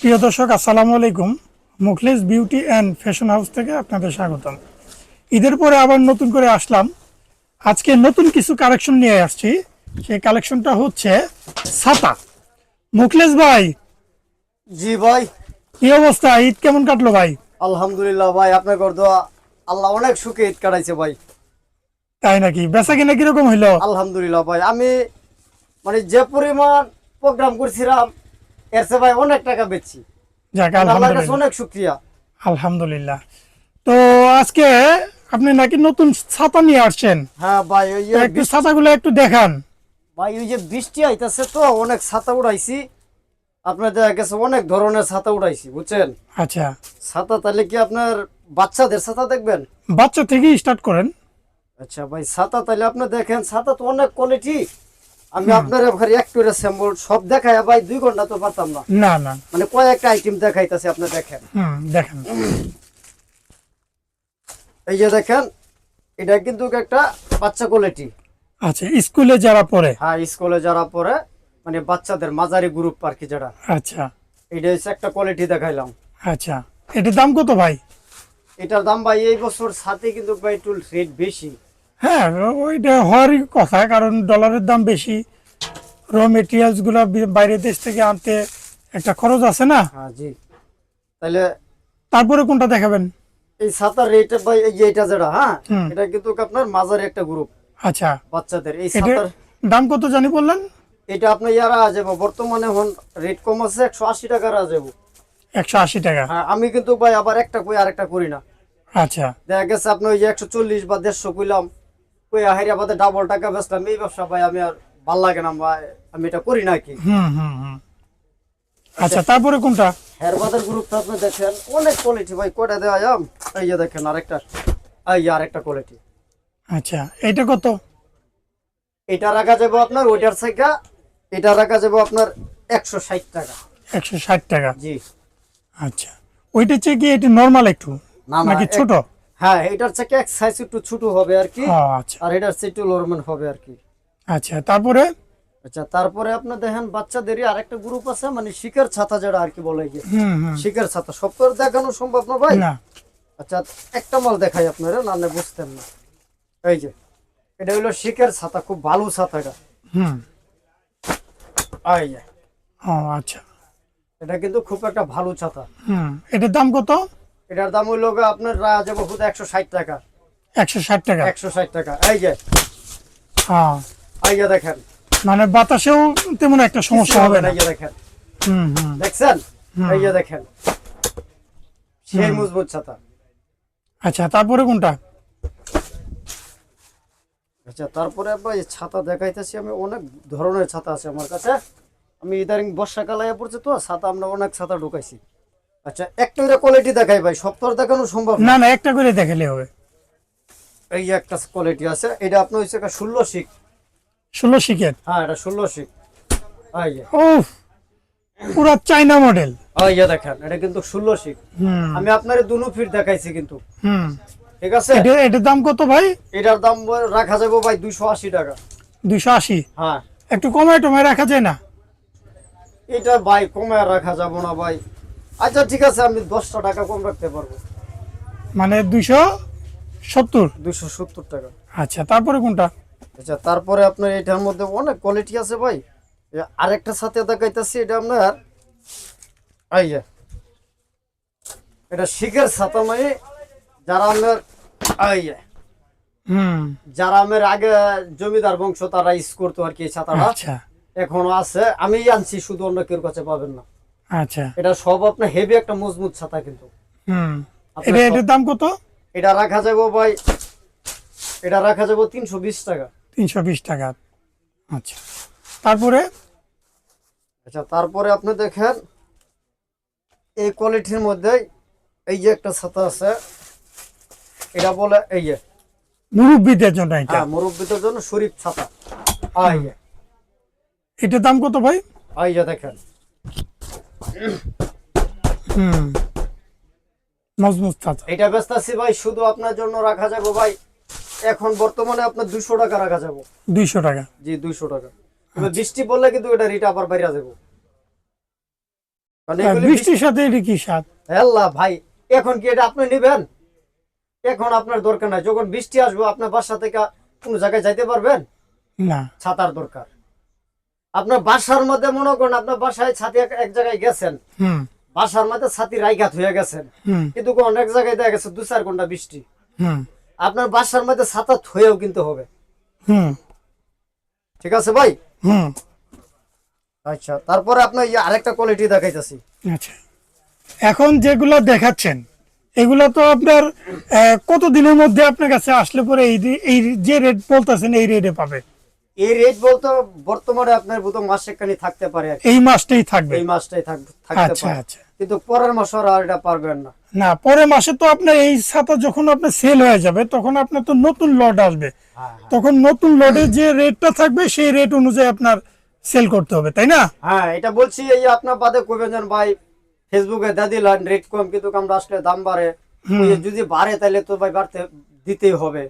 প্রিয় দর্শক আসসালামু আলাইকুম। Mukhles beauty and fashion house থেকে আপনাদের স্বাগতম। ঈদের পরে আবার নতুন করে আসলাম। আজকে নতুন কিছু কালেকশন নিয়ে আসছি। সেই কালেকশনটা হচ্ছে ছাতা। মুখলেস ভাই জি ভাই। কি অবস্থা? ঈদ কেমন কাটলো ভাই? আলহামদুলিল্লাহ ভাই আপনার দোয়া আল্লাহ অনেক সুখে ঈদ কাটাইছে ভাই। তাই নাকি? বেচা কিনা কীরকম হইল? আলহামদুলিল্লাহ ভাই আমি মানে যে পরিমাণ প্রোগ্রাম করছিলাম এর ভাই অনেক টাকা বেচছি। যাক আলহামদুলিল্লাহ। অনেক শুক্রিয়া। আলহামদুলিল্লাহ। তো আজকে আপনি নাকি নতুন ছাতা নিয়ে আসছেন। হ্যাঁ ভাই ওই একটু ছাতাগুলো একটু দেখান। ভাই ওই যে বৃষ্টি আইতাছে তো অনেক ছাতা উড়াইছি। আপনার দেখা গেছে অনেক ধরনের ছাতা উড়াইছি বুঝছেন? আচ্ছা। ছাতা তাহলে কি আপনার বাচ্চাদের ছাতা দেখবেন? বাচ্চা থেকেই স্টার্ট করেন। আচ্ছা ভাই ছাতা তাহলে আপনি দেখেন ছাতা তো অনেক কোয়ালিটি আমি আপনার এবার একটু স্যাম্পল সব দেখাই ভাই দুই ঘণ্টা তো পারতাম না। না না। মানে কয়েকটা আইটেম দেখাইতেছে আপনি দেখেন। হুম দেখেন। এই যে দেখেন এটা কিন্তু একটা বাচ্চা কোয়ালিটি আচ্ছা স্কুলে যারা পড়ে? হ্যাঁ স্কুলে যারা পড়ে মানে বাচ্চাদের মাঝারি গ্রুপ আর কি যারা আচ্ছা। এটা হচ্ছে একটা কোয়ালিটি দেখাইলাম। আচ্ছা। এটার দাম কত ভাই? এটার দাম ভাই এই বছর সাথে কিন্তু ভাই একটু রেট বেশি। হ্যাঁ ওইটা হওয়ারই কথা কারণ ডলারের দাম বেশি। র মেটেরিয়ালসগুলো বি- বাইরের দেশ থেকে আনতে একটা খরচ আছে না? হ্যাঁ জি। তাহলে তারপরে কোনটা দেখাবেন? এই সাতার রেট ভাই এই যে এটা যেটা হ্যাঁ? এটা কিন্তু আপনার মাঝারি একটা গ্রুপ আচ্ছা। বাচ্চাদের এই সাতার দাম কত জানি বললেন? এটা আপনার ইয়ারা যাব বর্তমানে এখন রেট কম আছে একশো আশি টাকার যাব। একশো আশি টাকা। হ্যাঁ আমি কিন্তু ভাই আবার একটা কই আরেকটা করি না। আচ্ছা। দেখা গেছে আপনি ওই যে একশো চল্লিশ বা দেড়শো কইলাম। কই হাইরা ডাবল টাকা বেচলাম এই ব্যবসা ভাই আমি আর ভালো লাগে না ভাই আমি এটা করি হুম হুম হুম। আচ্ছা। তারপরে কোনটা? হেরবাদের গ্রুপটা আপনি দেখেন অনেক কোয়ালিটি ভাই কয়টা দেওয়া যাম এই যে দেখেন আরেকটা এই আরেকটা কোয়ালিটি আচ্ছা এইটা কত? এটা রাখা যাবে আপনার ওইটার থেকে এটা রাখা যাবে আপনার একশো ষাট টাকা। একশো ষাট টাকা? জি। আচ্ছা ওইটা চেয়ে কি এটা নর্মাল একটু? না না নাকি ছোট? হ্যাঁ এটার থেকে এক সাইজ একটু ছোট হবে আর কি। আচ্ছা। আর এটার চেয়ে একটু লরমেন হবে আর কি। আচ্ছা তারপরে? আচ্ছা তারপরে আপনার দেখেন বাচ্চাদেরই আরেকটা গ্রুপ আছে মানে শিকার ছাতা যেটা আর কি বলে গিয়ে শিকার ছাতা সব তো দেখানো সম্ভব না ভাই? না। আচ্ছা একটা মাল দেখাই আপনারা না না বুঝতেন না। এই যে এটা হলো শিকার ছাতা খুব ভালো ছাতা এটা। হুম। এই যে। আচ্ছা। এটা কিন্তু খুব একটা ভালো ছাতা। হুম এটার দাম কত? এটার দাম হইল আপনার রাজা যাব একশো ষাট টাকা। একশো ষাট টাকা? একশো ষাট টাকা। এই যে হ্যাঁ। এই যে দেখেন। মানে বাতাসেও তেমন একটা সমস্যা হবে না। এই যে দেখেন। হুম হুম। দেখছেন? এই যে দেখেন। সেই মজবুত ছাতা। আচ্ছা তারপরে কোনটা? আচ্ছা তারপরে এই ছাতা দেখাইতেছি আমি অনেক ধরনের ছাতা আছে আমার কাছে। আমি ইদারিং বর্ষাকাল আয়া পড়ছে তো ছাতা আমরা অনেক ছাতা ঢুকাইছি। আচ্ছা একটা করে কোয়ালিটি দেখাই ভাই সব তো দেখানো সম্ভব না। না একটা করে দেখালে হবে। এই যে একটা কোয়ালিটি আছে এটা আপনার হচ্ছে একটা ষোলো শিক ষোলো শিকের হ্যাঁ এটা ষোলো শিক ও পুরা চাইনা মডেল এই যে দেখেন এটা কিন্তু ষোলো শিক হুম। আমি আপনার দুনো ফিট দেখাইছি কিন্তু। হুম। ঠিক আছে? এটা এটার দাম কত ভাই? এটার দাম রাখা যাবে ভাই দুইশো আশি টাকা। দুইশো আশি? হ্যাঁ। একটু কমায় টমায় রাখা যায় না? এটা ভাই কমে রাখা যাব না ভাই। আচ্ছা ঠিক আছে আমি দশটা টাকা কম রাখতে পারব। মানে দুইশো সত্তর? দুইশো সত্তর টাকা। আচ্ছা তারপরে কোনটা? আচ্ছা তারপরে আপনার এটার মধ্যে অনেক কোয়ালিটি আছে ভাই। আরেকটা সাথে দেখাইতেছি এটা আপনার এই যে এটা শিখের ছাতা মানে যারা আপনার এই যে হুম। যারা আমার আগে জমিদার বংশ তারা ইউজ করতো আর কি ছাতাটা। আচ্ছা। এখনও আছে আমি আনছি শুধু অন্য কেউ কাছে পাবেন না। আচ্ছা। এটা সব আপনার হেভি একটা মজবুত ছাতা কিন্তু। হুম। এটা এটার দাম কত? এটা রাখা যাব ভাই এটা রাখা যাব তিনশো বিশ টাকা। তিনশো বিশ টাকা। আচ্ছা। তারপরে? আচ্ছা তারপরে আপনি দেখেন এই কোয়ালিটির মধ্যে এই যে একটা ছাতা আছে এটা বলে এই যে মুরব্বীদের জন্য এটা। হ্যাঁ মুরব্বীদের জন্য শরীফ ছাতা। এই এটার দাম কত ভাই? এই যে দেখেন। হুম। এটা ভাই শুধু আপনার জন্য রাখা যাবে ভাই। এখন বর্তমানে আপনার দুশো টাকা রাখা যাব। দুইশো টাকা। জি দুইশো টাকা। বৃষ্টি পড়লে কিন্তু এটা রেট আবার বাইরে যাব। এগুলি বৃষ্টির সাথে এটা কি স্বাদ? আল্লাহ ভাই এখন কি এটা আপনি নেবেন? এখন আপনার দরকার নাই। যখন বৃষ্টি আসবে আপনার বাসা থেকে কোনো জায়গায় যাইতে পারবেন? না। ছাতার দরকার। আপনার বাসার মধ্যে মনে করেন আপনার বাসায় ছাতি এক জায়গায় গেছেন। হুম। বাসার মধ্যে ছাতি রাইঘাত হয়ে গেছেন। কিন্তু অনেক জায়গায় দেখা গেছে দু চার ঘণ্টা বৃষ্টি। হুম। আপনার বাসার মধ্যে ছাতা থয়েও কিন্তু হবে। হুম। ঠিক আছে ভাই? হুম। আচ্ছা তারপরে আপনার আরেকটা কোয়ালিটি দেখাইতেছি। আচ্ছা। এখন যেগুলো দেখাচ্ছেন এগুলো তো আপনার কত দিনের মধ্যে আপনার কাছে আসলে পরে এই এই যে রেট বলতেছেন এই রেটে পাবে? এই রেট বলতে বর্তমানে আপনার বোধ মাসেখানি থাকতে পারে এই মাসটাই থাকবে? এই মাসটাই থাক- থাকতে আচ্ছা পারে। আচ্ছা। কিন্তু পরের মাস আর এটা পারবেন না। না পরের মাসে তো আপনার এই ছাতা যখন আপনার সেল হয়ে যাবে তখন আপনার তো নতুন লট আসবে। হ্যাঁ তখন নতুন লটে যে রেটটা থাকবে সেই রেট অনুযায়ী আপনার সেল করতে হবে তাই না? হ্যাঁ এটা বলছি এই আপনার বাদে কইবেন ভাই ফেসবুকে দা দিলেন রেট কম কিন্তু আমরা আসলে দাম বাড়ে। যদি বাড়ে তাহলে তো ভাই বাড়তে দিতেই হবে।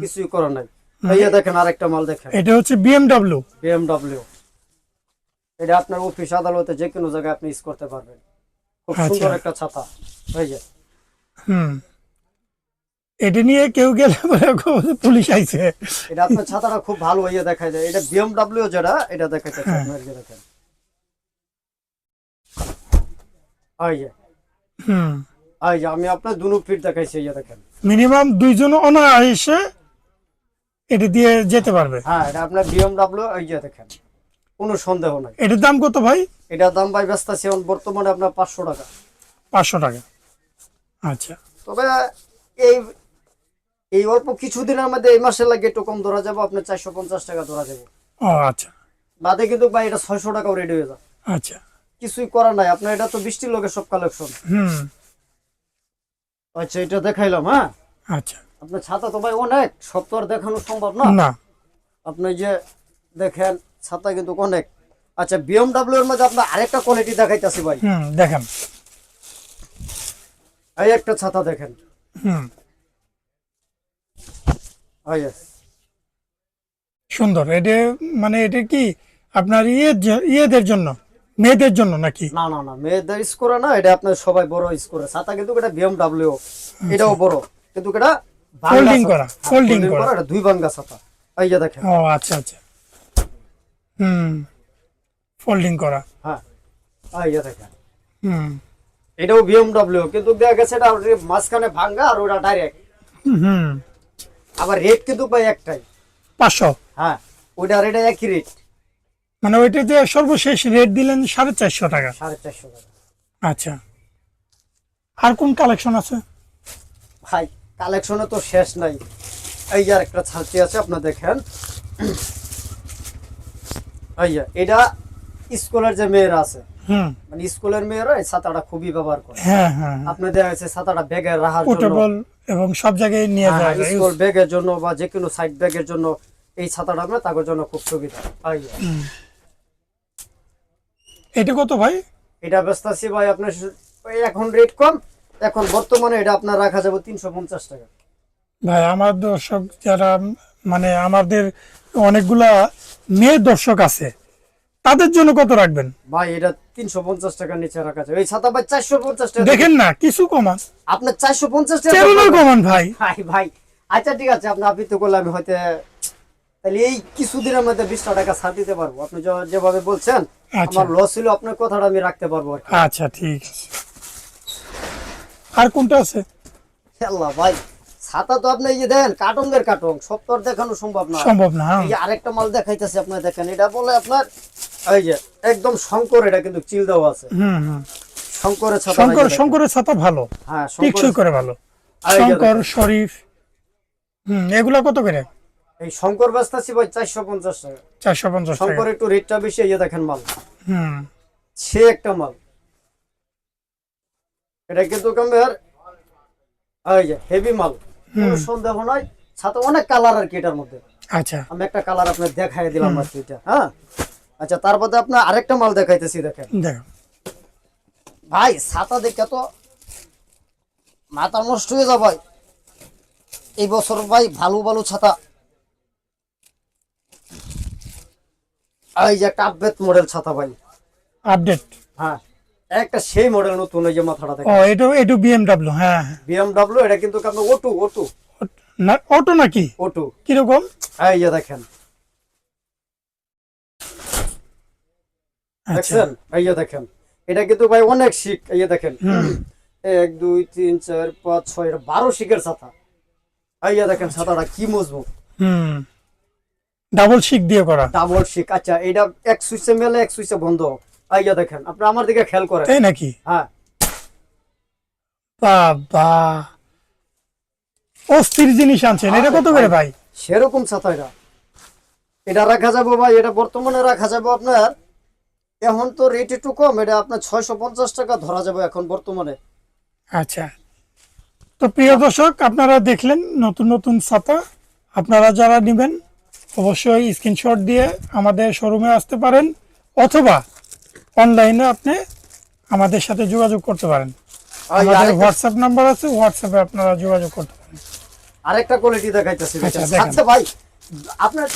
কিছুই করার নাই। এই দেখেন আরেকটা মাল দেখেন। এটা হচ্ছে বিএমডাব্লিউ বিএমডব্লিউ এটা আপনার অফিস আদালতে যে কোনো জায়গায় আপনি ইউজ করতে পারবেন। খুব আচ্ছা। সুন্দর একটা ছাতা। এই যে। হুম। এটা নিয়ে কেউ গেলে পুলিশ আইছে। এটা আপনার ছাতাটা খুব ভালো হইয়া দেখা যায় এটা বিএমডব্লিউ যেটা এটা দেখাইতেছে হ্যাঁ। আপনার যে দেখেন। এই যে। হুম। এই যে আমি আপনার দুনো ফিট দেখাইছি এই দেখেন। মিনিমাম দুইজন অনায়াসে এটা দিয়ে যেতে পারবে। হ্যাঁ এটা আপনার বিএমডব্লিউ এই যে দেখেন কোনো সন্দেহ নাই। এটার দাম কত ভাই? এটার দাম ভাই ব্যস্ত আছে এখন বর্তমানে আপনার পাঁচশো টাকা। পাঁচশো টাকা। আচ্ছা। তবে এই এই অল্প কিছুদিনের মধ্যে এই মাসের লাগে একটু কম ধরা যাবে আপনার চারশো পঞ্চাশ টাকা ধরা যাবে। ও আচ্ছা। বাদে কিন্তু ভাই এটা ছয়শো টাকাও রেডি হয়ে যায়। আচ্ছা। কিছুই করার নাই আপনার এটা তো বৃষ্টির লোকের সব কালেকশন হুম। আচ্ছা এটা দেখাইলাম হ্যাঁ। আচ্ছা। আপনার ছাতা তো ভাই অনেক সব তো আর দেখানো সম্ভব না। না। আপনি যে দেখেন ছাতা কিন্তু অনেক। আচ্ছা বিএমডাব্লিউ এর মধ্যে আপনার আরেকটা কোয়ালিটি দেখাইতেছি ভাই। হুম দেখেন। এই একটা ছাতা দেখেন। হুম। এই সুন্দর। এটা মানে এটা কি আপনার ইয়ে ইয়েদের জন্য? মেয়েদের জন্য নাকি? না না না মেয়েদের ইউজ করে না এটা আপনার সবাই বড় ইউজ করে ছাতা কিন্তু এটা বিএমডাব্লিউ এটাও বড়। কিন্তু এটা ছাতা। করা, হ্যাঁ, folding folding করা। এটা দুই বাঙ্গা ছাতা এই যে দেখেন। ও আচ্ছা আচ্ছা। হুম। ফোল্ডিং করা। হ্যাঁ এই যে দেখেন। হুম। এটাও বিএমডাব্লিউ কিন্তু দেখা গেছে এটা মাঝখানে ভাঙ্গা আর ওটা ডাইরেক্ট হুম আবার রেট কিন্তু ভাই একটাই। পাঁচশো? হ্যাঁ ওইটা রেট একই রেট মানে ওইটাতে সর্বশেষ রেট দিলেন সাড়ে চারশো টাকা। সাড়ে চারশো টাকা। আচ্ছা। আর কোন কালেকশন আছে? ভাই কালেকশনে তো শেষ নাই। এই যে একটা ছাতি আছে আপনার দেখেন। এই যে এটা স্কুলের যে মেয়েরা আছে মানে স্কুলের মেয়েরা এই ছাতাটা খুবই ব্যবহার করে। হ্যাঁ হ্যাঁ দেখা যাচ্ছে ছাতাটা ব্যাগে রাখার জন্য। এবং সব জায়গায় নিয়ে হ্যাঁ, যায়। স্কুল ব্যাগের জন্য বা যে কোনো সাইড ব্যাগের জন্য এই ছাতাটা আপনার তাদের জন্য খুব সুবিধা। এটা কত ভাই? এটা ব্যস্ত আছি ভাই আপনার এখন রেট কম এখন বর্তমানে এটা আপনার রাখা যাবে তিনশো পঞ্চাশ টাকা। ভাই আমার দর্শক যারা মানে আমাদের অনেকগুলা মেয়ে দর্শক আছে তাদের জন্য কত রাখবেন? ভাই এটা তিনশো পঞ্চাশ টাকার নিচে রাখা যাবে। এই ছাতা ভাই চারশো পঞ্চাশ টাকা। দেখেন না কিছু কমান আপনার চারশো পঞ্চাশ টাকা কমান ভাই। ভাই ভাই আচ্ছা ঠিক আছে আপনি আবৃত্তি করলে আমি হয়তো তাহলে এই কিছুদিনের মধ্যে বিশটা টাকা ছাড় দিতে পারব। আপনি যেভাবে বলছেন আচ্ছা। আমার লস ছিল আপনার কথাটা আমি রাখতে পারব আচ্ছা ঠিক আছে। আর কোনটা আছে? আল্লাহ ভাই ছাতা তো আপনি এই যে দেন কাটঙ্গের কাটং সব তো দেখানো সম্ভব না। সম্ভব না হ্যাঁ? এই আরেকটা মাল দেখাইতেছে আপনার দেখেন এটা বলে আপনার এই যে একদম শঙ্কর এটা কিন্তু চিল দাও আছে। হুম হুম। শঙ্করের ছাতা শঙ্কর শঙ্করের ছাতা ভালো হ্যাঁ টিকসই করে ভালো। শঙ্কর শরীফ হুম এগুলা কত করে? এই শঙ্কর ব্যস্ত আছি ভাই চারশো পঞ্চাশ টাকা। চারশো পঞ্চাশ টাকা। শঙ্কর একটু রেটটা বেশি এই দেখেন মাল। হুম। সে একটা মাল। এটা কিন্তু কামের এই যে হেভি মাল। সন্দেহ নাই। সাথে অনেক কালার আর কি এটার মধ্যে। আচ্ছা। আমি একটা কালার আপনার দেখাই দিলাম আর কি এটা হ্যাঁ? আচ্ছা তারপরে আপনার আরেকটা মাল দেখাইতেছি দেখেন। দেখো। ভাই ছাতা দেখে তো মাথা নষ্ট হয়ে যাবে। ভাই এই বছর ভাই ভালো ভালো ছাতা। এই যে একটা আপডেট মডেল ছাতা ভাই। আপডেট হ্যাঁ। একটা সেই মডেল নতুন এই যে মাথাটা ও এটা এটা বিএমডাব্লিউ হ্যাঁ। বিএমডাব্লিউ এটা কিন্তু আপনার ওটু ওটু না অটো নাকি? ওটু কীরকম? এই যে দেখেন। আচ্ছা। দেখছেন? এই যে দেখেন। এটা কিন্তু ভাই অনেক শিখ এই যে দেখেন। এক দুই তিন চার পাঁচ ছয় বারো শিখের ছাতা। এই যে দেখেন ছাতাটা কি মজবুত। হুম। ডাবল শিক দিয়ে করা। ডাবল শিখ। আচ্ছা এটা এক সুইচে মেলে এক সুইচে বন্ধ। এই যে দেখেন আপনি আমার দিকে খেয়াল করেন। তাই নাকি? হ্যাঁ। বাবা। অস্থির জিনিস আনছেন এটা কত করে ভাই? সেরকম ছাতা এটা এটা রাখা যাবে ভাই এটা বর্তমানে রাখা যাবে আপনার এখন তো রেট একটু কম এটা আপনার ছয়শো পঞ্চাশ টাকা ধরা যাবে এখন বর্তমানে। আচ্ছা। তো প্রিয় দর্শক আপনারা দেখলেন নতুন নতুন ছাতা আপনারা যারা নেবেন অবশ্যই স্ক্রিনশট দিয়ে আমাদের শোরুমে আসতে পারেন অথবা অনলাইনে আপনি আমাদের সাথে যোগাযোগ করতে পারেন। আমাদের হোয়াটসঅ্যাপ নাম্বার আছে হোয়াটসঅ্যাপে আপনারা যোগাযোগ করতে পারেন। আরেকটা কোয়ালিটি দেখাইতেছি আচ্ছা। সাথে ভাই আপনার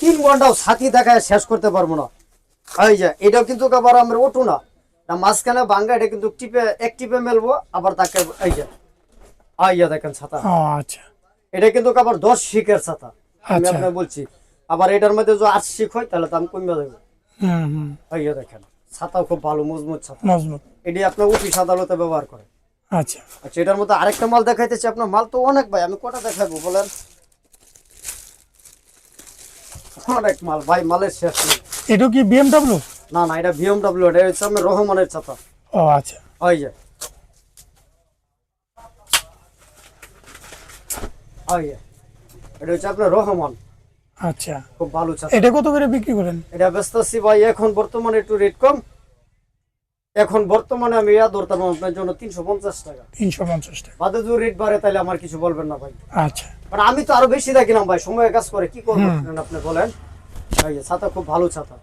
তিন ঘন্টাও সাথী দেখায় শেষ করতে পারব না। এই যে এটাও কিন্তু আবার আমরা ওঠু না। না মাঝখানে বাঙ্গা এটা কিন্তু টিপে এক টিপে মেলবো আবার তাকে এই যে এই যে দেখেন ছাতা। আচ্ছা। এটা কিন্তু আবার দশ শিখের ছাতা। আমি আচ্ছা। আপনাকে বলছি আবার এটার মধ্যে যদি আট শিখ হয় তাহলে দাম কমে যাবে। হুম হুম। এই যে দেখেন। ছাতাও খুব ভালো মজবুত ছাতা। মজবুত। এটি আপনার অফিস আদালতে ব্যবহার করে। আচ্ছা। আচ্ছা এটার মধ্যে আরেকটা মাল দেখাইতেছি আপনার মাল তো অনেক ভাই আমি কটা দেখাবো বলেন? অনেক মাল ভাই মালের শেষ নেই। এটা কি বিএমডাব্লিউ না না এটা বিএমডাব্লিউ এটা হচ্ছে আপনার রহমানের ছাতা। ও আচ্ছা। ওই যে। ওই যে। এটা হচ্ছে আপনার রহমান। আচ্ছা। খুব ভালো ছাতা এটা কত করে বিক্রি করেন? এটা ভাই এখন বর্তমানে একটু রেট কম। এখন বর্তমানে আমি ইয়া ধরতাম আপনার জন্য তিনশো পঞ্চাশ টাকা। তিনশো পঞ্চাশ টাকা। বাদে যদি রেট বাড়ে তাহলে আমার কিছু বলবেন না ভাই। আচ্ছা। মানে আমি তো আরও বেশি দেখিলাম ভাই সময় কাজ করে কি করব আপনি বলেন। যে ছাতা খুব ভালো ছাতা।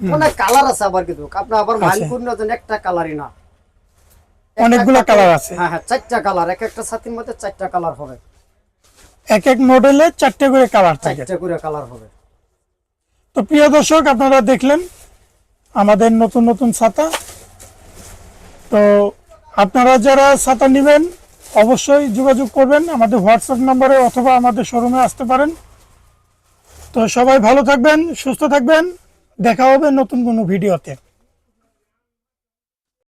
অনেক কালার আছে আবার কিন্তু। আপনি আবার আচ্ছা। করুন না একটা কালারই না। অনেকগুলো কালার আছে। হ্যাঁ হ্যাঁ চারটা কালার এক একটা ছাতির মধ্যে চারটা কালার হবে। এক এক মডেলে চারটে করে কালার থাকে। চারটা করে কালার হবে। তো প্রিয় দর্শক আপনারা দেখলেন আমাদের নতুন নতুন ছাতা। তো আপনারা যারা ছাতা নেবেন অবশ্যই যোগাযোগ করবেন আমাদের হোয়াটসঅ্যাপ নম্বরে অথবা আমাদের শোরুমে আসতে পারেন। তো সবাই ভালো থাকবেন সুস্থ থাকবেন। দেখা হবে নতুন কোনো ভিডিওতে